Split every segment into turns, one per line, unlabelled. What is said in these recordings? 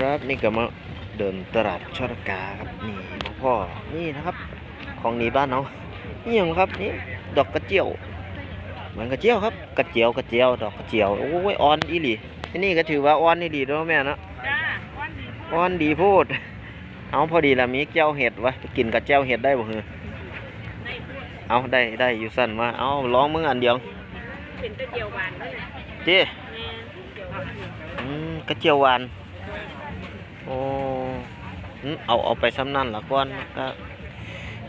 ครับนี่ก็มาเดินตลาดชอตกาครับนี่หลวงพ่อนี่นะครับ ของหนีบ้านเนาะนี่ยังครับนี่ดอกกระเจียวเหมือนกระเจียวครับกระเจียวกระเจียวดอกกระเจียวโอ้ยอ่อนอีหลีที่นี่ก็ถือว่าอ่อนอีหลีเนาะแม่เนาะ
จ้าวันดี
อ่อนดีโพูดเอาพอดีละมีเจียวเห็ดวะไปกินกับเจียวเห็ดได้บ่เหรอ
ในพูด
เอาได้ได้อยู่สั่นมาเอาลองมึงอันเดียว
เป็นตะเกียวหวานเลย
เจ้
แม่เกียวหวาน
อืมกระเจียวหวาน โอ้เอาเอาไปซ้ำนั่นละก่อนก็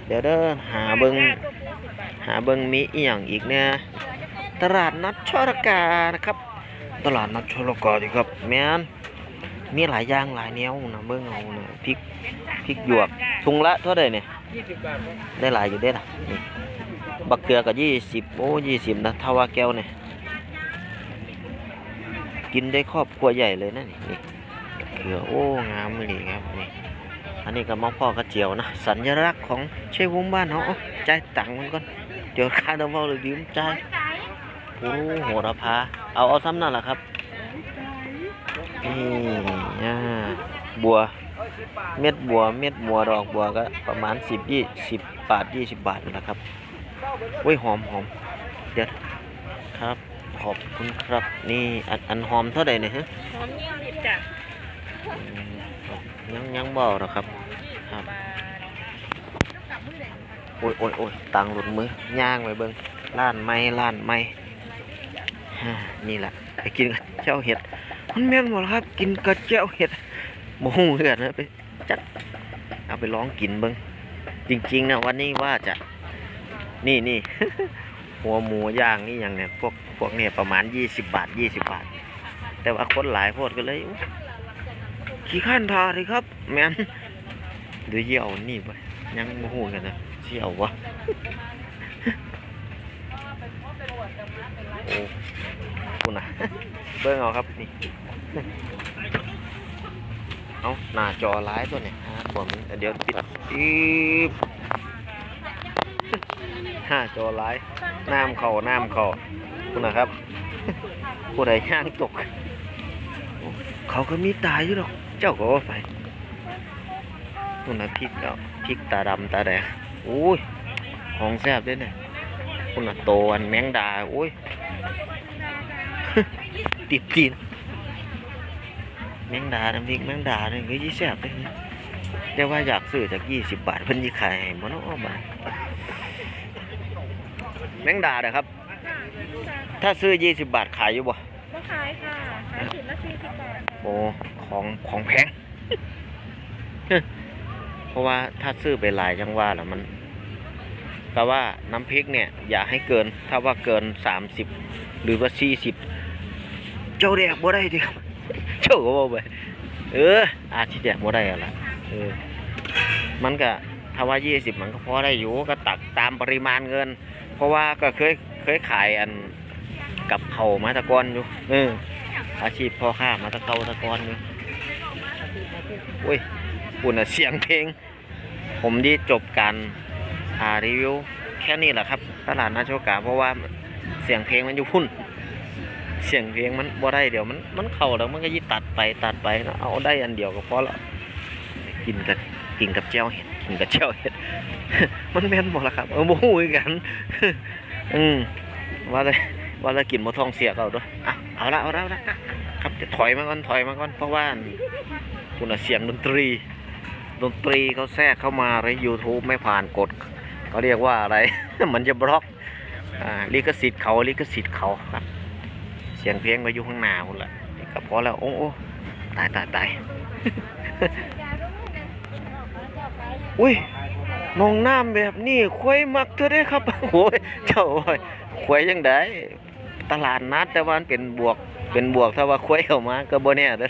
เดี๋ยวเด้อหาเบิง
จ้าตัวผู้สิบบาท
หาเบิงมีอีหยังอีกเนี่ยตลาดนัดชรกานะครับ ตลาดนัดชรกาดีครับแม่นมีหลายอย่างหลายแนวนะเบิ่งเอานะพริกพริกหยวกถุงละเท่าใดเนี่ยได้หลายอยู่เด้ล่ะนี่บักเกลือก็ยี่สิบโอ้ยี่สิบนะถ้าว่าแก้วเนี่ยกินได้ครอบครัวใหญ่เลยนะนี่นี่ เกลือโอ้งามเลยครับนี่อันนี้ก็มะพ่อกระเจียวนะสัญลักษณ์ของเชฟวงบ้านเนาะจ่ายตังมันก่อนเดี๋ยวค่าน้ำมันเลยยืมจ่ายโอ้โหระพาเอาเอาซ้ำนั่นแหละครับนี่อ่าบัวเม็ดบัวเม็ดบัวดอกบัวก็ประมาณสิบยี่สิบบาทยี่สิบบาทนี่แหละครับโอ้ยหอมหอมเดี๋ยวครับขอบคุณครับนี่อันอันหอมเท่าไหร่เนี่ยฮะ
หอมยี่สิบจ้ะ
อืมครับ ยังยังเบาหรอครับครับโอ้ยโอ้ยโอ้ยตังหลุดมือย่างไปเบิ้งล้านไม้ล้านไม้ฮ่นี่แหละไปกินกับเจ้าเห็ด มันแม่นหมดครับ กินกับเจ้าเห็ดโมโหเหือดนะไปจัดเอาไปลองกินเบิ้งจริงๆนะวันนี้ว่าจะ นี่นี่หัวหมูย่างนี่อย่างเนี่ยพวกพวกเนี่ยประมาณยี่สิบบาทยี่สิบบาท แต่ว่าคนหลายโพดก็เลยอุ๊ย ขี้ข้านทาเลยครับแม่นหรือเยี่ยวนี่ไปยังโมโหกันนะเสี่ยววะโอ้คุณนะเบิ่งเอาครับนี่เอาหน้าจอร้ายตัวเนี่ยฮะผมเดี๋ยวปิดอีบหน้าจอร้ายน้ำเข่าน้ำเข่าคุณนะครับผู้ใดย่างตก เขาก็มีตายอยู่หรอก เจ้าก็ว่าไปคุณนะพริกเอาพริกตาดำตาแดงโอ้ยของแซ่บด้วยเนี่ยคุณน่ะโตอันแมงดาโอ้ยติดจีนแมงดาน้ำพริกแมงดาเนี่ยก็ยี่แซ่บเลยนะแต่ว่าอยากซื้อจากยี่สิบบาทเพิ่นยี่ขายให้บ่เนาะบาทแมงดาเด้อครับ ถ้าซื้อยี่สิบบาทขายอยู่บ่
ขายค่ะ ขายถุงละสี่สิบบาท
โอ้ของของแพง เพราะว่าถ้าซื้อไปหลายจังว่าแล้วมันก็ว่าน้ำพริกเนี่ย อย่าให้เกิน ถ้าว่าเกินสามสิบหรือว่าสี่สิบเจ้าแดกบ่ได้ดิครับเจ้าก็บอกไปเออ อาจสิแดกบ่ได้อะล่ะเออ มันก็ถ้าว่ายี่สิบมันก็พอได้อยู่ก็ตักตามปริมาณเงิน เพราะว่าก็เคยเคยขายอัน กับเขามาตะกอนอยู่เอออาชีพพ่อค้ามาตะเกาตะกอนอยู่อุ้ยปุ่นเสียงเพลง ผมที่จบการอารีวิวแค่นี้แหละครับตลาดนาโชกาเพราะว่าเสียงเพลงมันอยู่พุ่น เสียงเพลงมันบ่ได้เดี๋ยวมันมันเข้าแล้วมันก็ยิตัดไปตัดไปนะเอาได้อันเดียวก็พอละกินกับกินกับเจ้าเห็ดกินกับเจ้าเห็ดมันแม่นหมดละครับเออโมโหกัน อืมว่าเลย ว่าเลยกินมะทองเสียเอาด้วยอะเอาละเอาละเอาละครับจะถอยมาก่อนถอยมาก่อนเพราะว่าคุณเสียงดนตรี ดนตรีเขาแทรกเข้ามาใน YouTube ไม่ผ่านกฎเขาเรียกว่าอะไร มันจะบล็อกอ่าลิขสิทธิ์เขาลิขสิทธิ์เขาครับ เสียงเพลงก็อยู่ข้างหน้าคุณละก็พอแล้วโอ้โอ้ตายตายตายอุ้ยน้องน้ำแบบนี้ควยมักเธอได้ครับโอ้ยเจ้าควยยังได้ ตลาดนัดแต่ว่ามันเป็นบวก เป็นบวกถ้าว่าควยเข้ามาก็บ่แน่เด้อ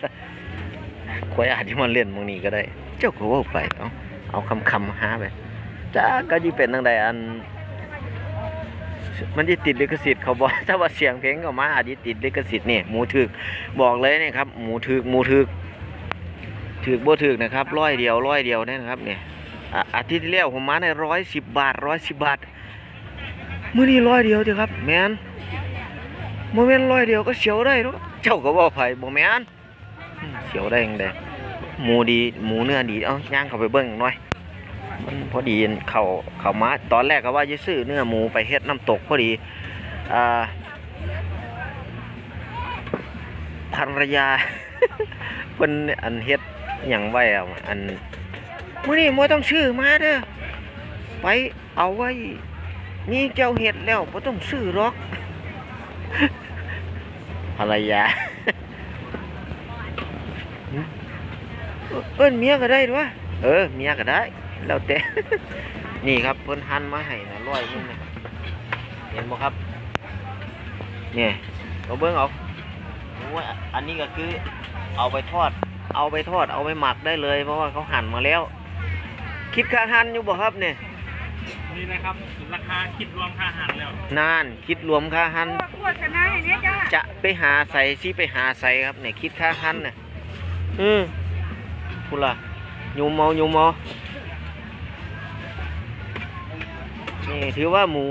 ควยอาจจะมาเล่นมองนี้ก็ได้ เจ้าก็ว่าไปเอาเอาคำคำหาไปจ้าก็ยี่เป็นตั้งใดอัน มันจะติดลิขสิทธิ์เขาบอกถ้าว่าเสียงเพลงออกมาอาจจะติดลิขสิทธิ์เนี่ยหมูถึกบอกเลยเนี่ยครับหมูถึกหมูถึกถึกบ่ถึกนะครับร้อยเดียวร้อยเดียวเนี่ยนะครับเนี่ยอาทิตย์ที่แล้วผมมาในร้อยสิบบาทร้อยสิบบาทมื้อนี้ร้อยเดียวเถอะครับ แมน โมเมนต์ร้อยเดียวก็เสียวได้เนาะเจ้าก็บอกไผบ่แมนอืมเสียวได้ยังไงหมูดีหมูเนื้อดี เอ้าย่างเข้าไปเบิ่งหน่อยมันพอดีเข่าเข่ามาตอนแรกก็ว่าจะซื้อเนื้อหมูไปเฮ็ดน้ำตกพอดีอ่าภรรยาเพิ่นอันเฮ็ดหยังไว้อะอันมื้อนี้บ่ต้องซื้อมาเด้อไปเอาไว้นี่เจ้าเฮ็ดแล้วบ่ต้องซื้อหรอก ภรรยาเอิ้นเมียก็ได้ด้วยเออ เมียก็ได้ แล้วแต่ นี่ครับเพิ่นหั่นมาให้นะร้อยหนึงนะเห็นบ่ครับ เนี่ยเอาเบิ่งเอาโอ้ยอันนี้ก็คือ เอาไปทอด เอาไปทอด เอาไปหมักได้เลย เพราะว่าเขาหั่นมาแล้ว คิดค่าหั่นอยู่บ่ครับเนี่ย
นี่นะครับ ราคาคิดรวมค่าอาหารแล้ว
นานคิดรวมค่าหั่น
ขวดกันนะอย่างนี้จ้า
จะไปหาใส่สิไปหาใส่ครับเนี่ยคิดค่าหั่นน่ะอืมพูดล่ะยูมเมายูมเมานี่ถือว่าหมู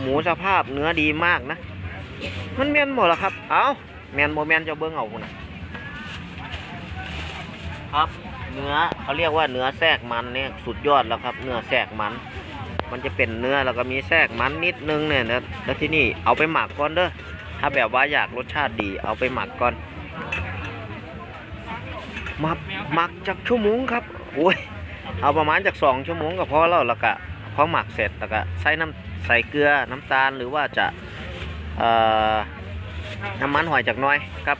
หมูสภาพเนื้อดีมากนะ มันแม่นหมดละครับ เอาแม่นโมแม่นเจะเบิ้งเอาพุ่นน่ะครับ เนื้อเขาเรียกว่าเนื้อแทรกมันเนี่ยสุดยอดแล้วครับ เนื้อแทรกมัน มันจะเป็นเนื้อแล้วก็มีแทรกมันนิดนึงเนี่ยแล้วแล้วที่นี่เอาไปหมักก่อนเด้อถ้าแบบว่าอยากรสชาติดีเอาไปหมักก่อนหมักหมักจากชั่วโมงครับโอ้ยเอาประมาณจากสองชั่วโมงก็พอแล้วแล้วก็พอหมักเสร็จแล้วก็ใส่น้ำใส่เกลือน้ำตาลหรือว่าจะเอ่อน้ำมันหอยจากน้อยครับ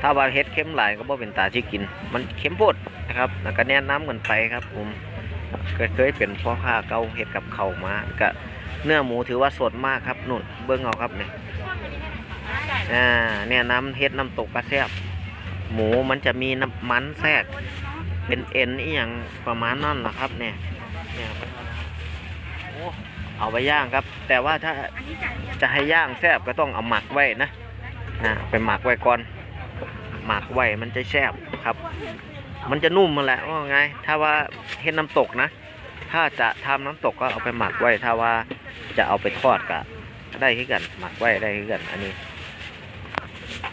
ถ้าว่าเฮ็ดเค็มหลายก็บ่เป็นตาที่กิน มันเค็มโพดนะครับแล้วก็แนะน้ำกันไปครับผม เคยเคยเป็นพ่อค้าเก่าเฮ็ดกับเขามาก็เนื้อหมูถือว่าสดมากครับนุ่นเบิ้งเอาครับเนี่ยอ่าเนี่ยน้ำเฮ็ดน้ำตกกระแซบหมูมันจะมีน้ำมันแทรกเป็นเอ็นอีหยังประมาณนั่นแหละครับเนี่ยเนี่ยโอ้เอาไปย่างครับ แต่ว่าถ้า
อันนี้จ่าย
จะให้ย่างแซบก็ต้องเอาหมักไว้นะนะไปหมักไว้ก่อน หมักไว้มันจะแซบครับ มันจะนุ่มมาแหละว่าไง ถ้าว่าเฮ็ดน้ำตกนะ ถ้าจะทำน้ำตกก็เอาไปหมักไว้ ถ้าว่าจะเอาไปทอดก็ได้คือกัน หมักไว้ได้คือกัน อันนี้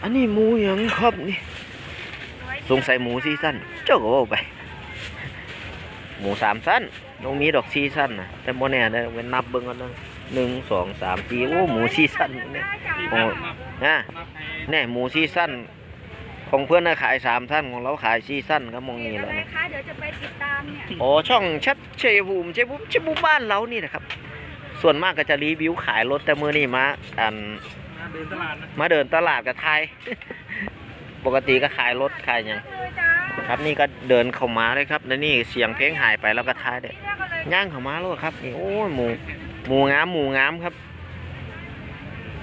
อันนี้หมูหยังครับนี่ สงสัยหมูซีซั่นเจ้าก็ว่าไป หมูสามสั้นต้องมีดอกซีซั่นนะแต่โมแน่ได้อเว้นนับเบิ่งกันนะหนึ่งสองสามสี่โอ้หมูซีซั่นเนี่ย
ที่
โอ้
นั่นนับ
นะ
นับให้
แน่หมูซีซั่น ของเพื่อนน่ะขายสามสั้นของเราขายซีซั่นก็มองนี่แห
อะ
ละ
ไร
นะ
คะเดี๋ยวจะไปติดตามเนี่ย
โอ้ช่องชัดชัยภูมิชัยภูมิชัยภูมิบ้านเรานี่นะครับ ส่วนมากก็จะรีวิวขายรถแต่มือนี่มาอัน
มาเดินตลาดนะ
มาเดินตลาดกับไทย ปกติก็ขายรถขายหยัง
เลยจ้า
ครับนี่ก็เดินเข้ามาเลยครับแล้วนี่เสียงเพลงหายไปแล้วก็ท้ายเด้
เลือกกันเลย
ย่างเข้ามาแล้วครับนี่โอ้ยหมูหมูงามหมูงามครับ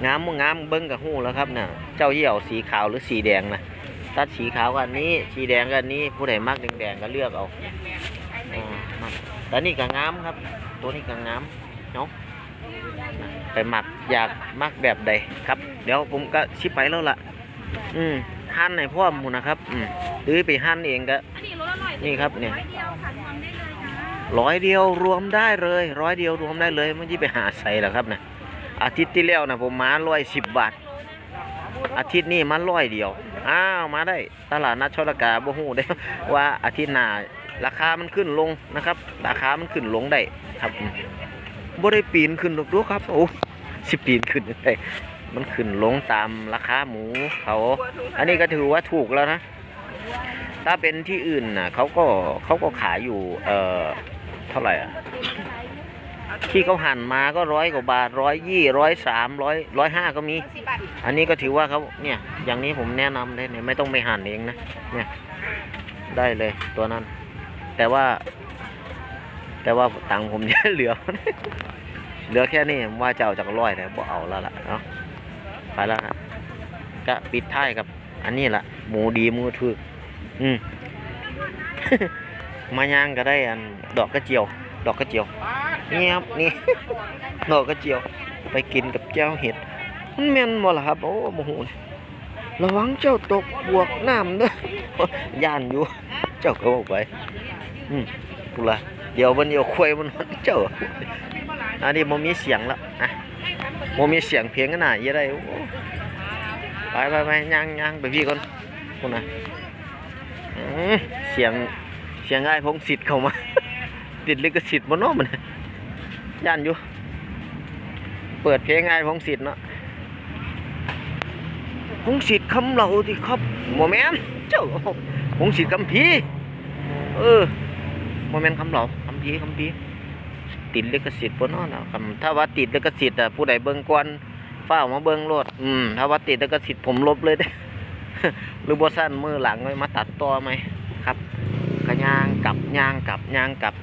งามหมูงามเบิ้งกับหู้แล้วครับเนี่ยเจ้าเหี่ยวสีขาวหรือสีแดงนะ ตัดสีขาวกันนี้ สีแดงกันนี้ ผู้ใดมักแดงๆก็เลือกเอาอแต่นี่ก็งามครับ ตัวนี้ก็งามเนาะไปหมักอยากมักแบบใดครับ เดี๋ยวผมก็ชิปไปแล้วล่ะ อืมหั่นให้พ่อหมูนะครับ อืมหรือไปหั่นเองก็
อันนี่
ครับเนี่ย
ร้อยเดียวรวมได้เลย
ร้อยเดียวรวมได้เลยร้อยเดียวรวมได้เลยไม่ใช่ไปหาใส่หรอครับนะอาทิตย์ที่แล้วนะผมมาร้อยสิบบาท อาทิตย์นี้มาร้อยเดียว อ้าวมาได้ตลาดนัดชลกาบ่ฮู้ได้ว่าอาทิตย์หน้าราคามันขึ้นลงนะครับ ราคามันขึ้นลงได้ครับบ่ได้ปีนขึ้นหรอกเดูครับ โอ้สิปีนขึ้นได้มันขึ้นลงตามราคาหมูเขาอันนี้ก็ถือว่าถูกแล้วนะ ถ้าเป็นที่อื่นน่ะเขาก็เขาก็ขายอยู่ เอ่อ เท่าไหร่อะ ที่เขาหั่นมาก็ร้อยกว่าบาทร้อยยี่ร้อยสามร้อยร้อยห้าก็มี อันนี้ก็ถือว่าเขาเนี่ยอย่างนี้ผมแนะนำเลยเนี่ยไม่ต้องไปหั่นเองนะเนี่ยได้เลยตัวนั้น แต่ว่า แต่ว่าตังผมเนี่ยเหลือ เหลือแค่นี้ผมว่าจะเอาจากร้อยแต่บ่เอาแล้วล่ะเนาะไปแล้วครับก็ปิดท้ายกับ อันนี้ละหมูดีหมูถืออืมมาย่างก็ได้อันดอกกระเจียว ดอกกระเจียวเนี่ครับนี่ดอกกระเจียว ไปกินกับแก้วเห็ดมันแม่นบ่ล่ะครับ โอ้โมโหระวังเจ้าตกบวกน้ำเด้อย่านอยู่ เจ้าก็บอกไป อืมกูละเดี๋ยวมันเดี๋ยวควยมันเจ้าอันนี้มันมีเสียงแล้วอะมันมีเสียงเพลงกันหน่อยยังไงไปไปไปย่างย่างไปพี่ก่อนคุณนะเสียงเสียงไอ้ายพงศิษฐ์เข้ามา ติดลิขสิทธิ์บ่เนาะมันย่านอยู่ เปิดเพลงไอ้พงศิษฐ์เนาะพงศิษฐ์คำเหล่าที่ครับโมแมนเจ้าพงศิษฐ์คำพีเออโมแมนคำเหล่าคำพีคำพีติดลิขสิทธิ์บ่เนาะนะคำถ้าว่าติดลิขสิทธิ์อะผู้ใดเบิ่งก่อนฟ้ามาเบิ่งโลดอืมถ้าว่าติดลิขสิทธิ์ผมลบเลยเด้หรือบ่สั้นมือหลังไว้มาตัดต่อไหมครับก็ย่างกลับย่างกลับย่างกลับ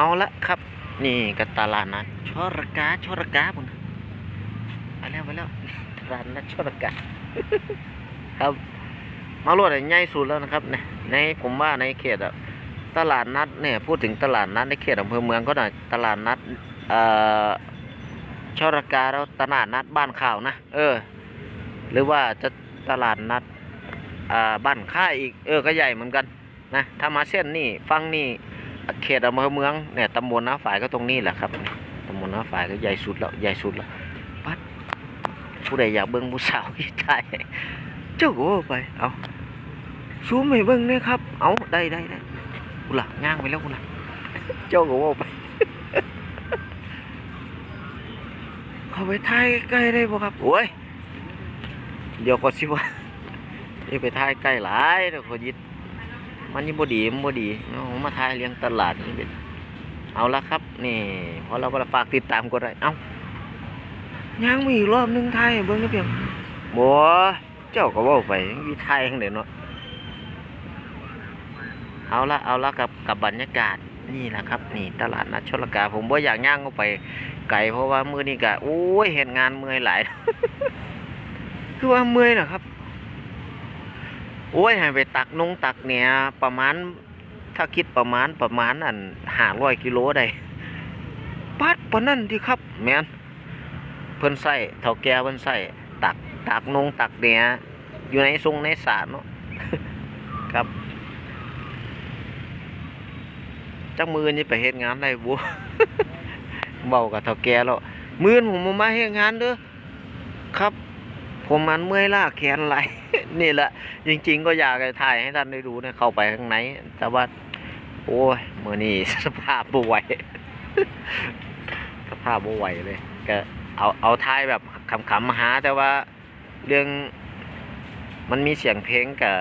เอาละครับ นี่ก็ตลาดนัดชอรกาชอรกาบุญไปแล้วไปแล้วตลาดนัดชอรกาครับมาลวดใหญ่สุดแล้วนะครับในผมว่าในเขตอะตลาดนัดเนี่ยพูดถึงตลาดนัดในเขตอำเภอเมืองก็หน่อยตลาดนัดเอ่อชอรกาแล้วตลาดนัดบ้านข่าวนะเออ หรือว่าจะตลาดนัดอ่าบ้านค่ายอีกเออก็ใหญ่เหมือนกันนะถ้ามาเส้นนี่ฟังนี่ เขตอำเภอเมืองเนี่ยตำบลน้าฝายก็ตรงนี้แหละครับตำบลน้าฝายก็ใหญ่สุดแล้วใหญ่สุดแล้วปัดผู้ใดอยากเบิ่งผู้สาวที่ไทยเจ้าก็ว่ไปเอาซูมให้เบิ่งเนี่ยครับ เอาได้ได้ได้กูหลักย่างไปแล้วกูหลักเจ้าก็ว่ไปเขาไปถ่ายใกล้ได้บ่ครับโอ้ยเดี๋ยวก็สิว่านี่ไปถ่ายใกล้หลายเดี๋ยวเขายึด มันยังบดีมันบดีเอามาทายเลี้ยงตลาดนี่เป็นเอาละครับ นี่พอเราฝากติดตามกดไลค์เอ้ายังมีอีกรอบหนึงไทยเบิ่งนะเพียงบ่เจ้าก็เว้าไปมีไทายจังไดเนาะเอาละเอาละกับกับบรรยากาศนี่แหละครับ นี่ตลาดนัดชลกา ผมบ่อยากย่างเข้าไปไกลเพราะว่ามื้อนี้ก็โอ้ยเฮ็ดงานเมื่อยหลายคือว่าเมื่อยน่ะครับ โอ้ยให้ไปตักนงตักเนี่ยประมาณ ถ้าคิดประมาณประมาณอันห้าร้อยกิโลได้ปัดปานนั่นที่ครับแมนเพิ่นใส่เท่าแก่เพิ่นใส่ตักตักนงตักเนี่ยอยู่ในทรงในสารเนาะครับจักมือนี่ไปเฮ็ดงานได้บ่เบากับเท่าแก่แล้ว มื้อนผมมาเฮ็ดงานเด้อครับ ผมมันเมื่อยล้าแขนไหล นี่แหละ จริง ๆ ก็อยากจะถ่ายให้ท่านได้ดูนะเข้าไปข้างในแต่ว่า โอ้ยมือนี่สภาพบ่ไหวสภาพบ่ไหวเลย ก็เอาเอาถ่ายแบบขำๆมาหา แต่ว่าเรื่องมันมีเสียงเพลงกับ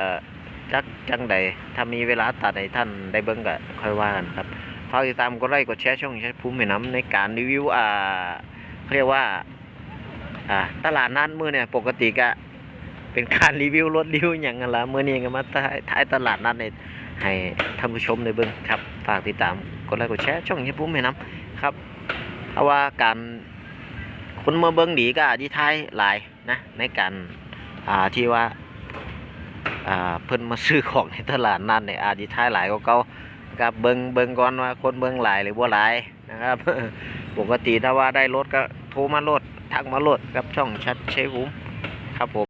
จักจังใดถ้ามีเวลาตัดให้ท่านได้เบิ่งก็ค่อยว่ากันครับฝากติดตามกดไลค์กดแชร์ช่องแชร์ภูมิหน้ำในการรีวิวอ่าเรียกว่า อ่าตลาดนัดมือเนี่ยปกติก็เป็นการรีวิวรถรีวิวหยังกันละมื้อนี้ก็มาถ่ายตลาดนัดเนี่ยให้ท่านผู้ชมได้เบิ่งครับฝากติดตามกดไลค์กดแชร์ช่องเฮียปุ้มให้นํครับเพราะว่าการคนมาเบิ่งดีก็ดีท้ายหลายนะในการอ่าที่ว่าอ่าเพิ่นมาซื้อของในตลาดนัดเนี่ยอาจสิท้ายหลายกว่าเก่าครับเบิงเบิ่งก่อนว่าคนเบิ่งหลายหรือบ่หลายนะครับ ปกติถ้าว่าได้รถก็โทรมาโลด ทักมาโหลดกับช่องชัดเชฟผมครับผม